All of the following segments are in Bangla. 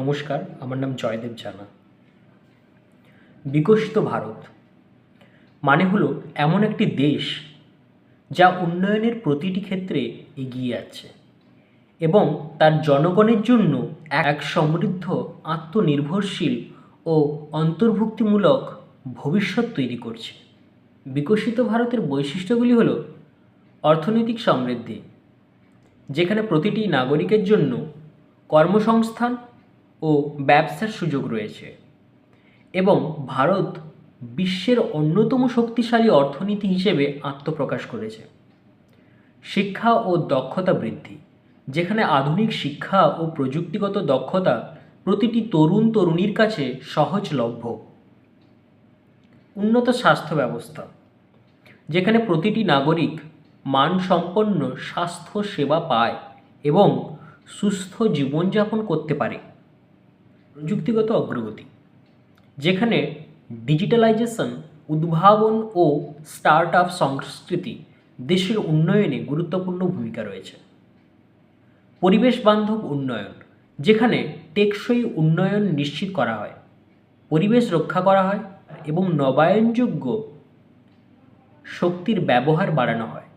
নমস্কার, আমার নাম জয়দেব জানা। বিকশিত ভারত মানে হলো এমন একটি দেশ যা উন্নয়নের প্রতিটি ক্ষেত্রে এগিয়ে যাচ্ছে এবং তার জনগণের জন্য এক সমৃদ্ধ, আত্মনির্ভরশীল ও অন্তর্ভুক্তিমূলক ভবিষ্যৎ তৈরি করছে। বিকশিত ভারতের বৈশিষ্ট্যগুলি হল অর্থনৈতিক সমৃদ্ধি, যেখানে প্রতিটি নাগরিকের জন্য কর্মসংস্থান ও ব্যবসার সুযোগ রয়েছে। এবং ভারত বিশ্বের অন্যতম শক্তিশালী অর্থনীতি হিসেবে আত্মপ্রকাশ করেছে। শিক্ষা ও দক্ষতা বৃদ্ধি, যেখানে আধুনিক শিক্ষা ও প্রযুক্তিগত দক্ষতা প্রতিটি তরুণ তরুণীর কাছে সহজলভ্য। উন্নত স্বাস্থ্য ব্যবস্থা, যেখানে প্রতিটি নাগরিক মানসম্পন্ন স্বাস্থ্য সেবা পায় এবং সুস্থ জীবনযাপন করতে পারে। প্রযুক্তিগত অগ্রগতি, যেখানে ডিজিটালাইজেশন উদ্ভাবন ও স্টার্ট আপ সংস্কৃতি দেশের উন্নয়নে গুরুত্বপূর্ণ ভূমিকা রয়েছে। পরিবেশ বান্ধব উন্নয়ন, যেখানে টেকসই উন্নয়ন নিশ্চিত করা হয়, পরিবেশ রক্ষা করা হয় এবং নবায়নযোগ্য শক্তির ব্যবহার বাড়ানো হয়।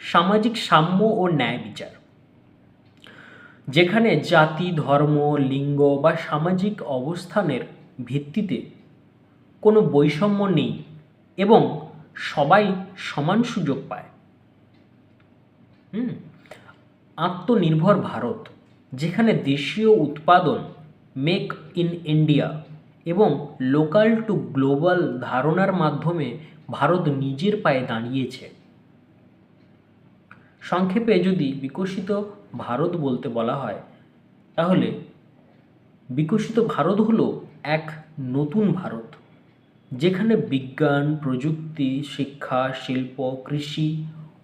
সামাজিক সাম্য ও ন্যায় বিচার। যেখানে জাতি, ধর্ম, লিঙ্গ বা সামাজিক অবস্থানের ভিত্তিতে কোনো বৈষম্য নেই এবং সবাই সমান সুযোগ পায়। হুম? আত্মনির্ভর ভারত, যেখানে দেশীয় উৎপাদন মেক ইন ইন্ডিয়া এবং লোকাল টু গ্লোবাল ধারণার মাধ্যমে ভারত নিজের পায়ে দাঁড়িয়েছে। সংক্ষেপে যদি বিকশিত ভারত বলতে বলা হয়, তাহলে বিকশিত ভারত হলো এক নতুন ভারত, যেখানে বিজ্ঞান, প্রযুক্তি, শিক্ষা, শিল্প, কৃষি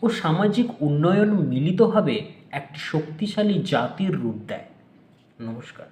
ও সামাজিক উন্নয়ন মিলিতভাবে একটি শক্তিশালী জাতির রূপ দেয়। নমস্কার।